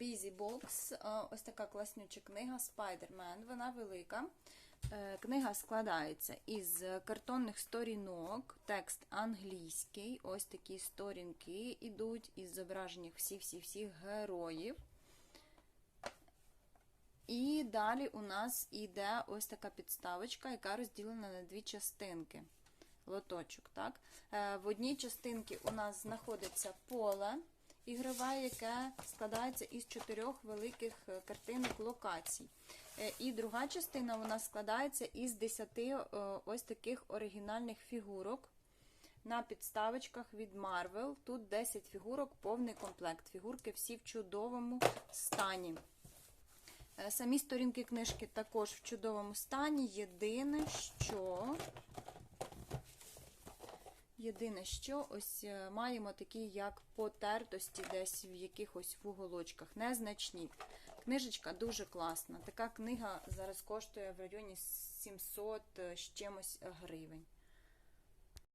Busy Box. Е, Ось така класнюча книга Spider-Man. Вона велика. Е, Книга складається із картонних сторінок, текст англійський. Ось такі сторінки ідуть із зображенням всіх-всіх-всіх героїв. І далі у нас іде ось така підставочка, яка розділена на дві частинки. Лоточок, так? Е, В одній частинці у нас знаходиться поле ігрове, яке складається із чотирьох великих е, картинок локацій. Е, І друга частина нас складається із десяти е, ось таких оригінальних фігурок на підставочках від Marvel. Тут 10 фігурок, повний комплект. Фігурки всі в чудовому стані. Самі сторінки книжки також в чудовому стані. Єдине, що. Єдине, що ось е, маємо такі, як потертості десь в якихось вуголочках, незначні. Книжечка дуже класна. Така книга зараз коштує в районі 700 з чимось гривень.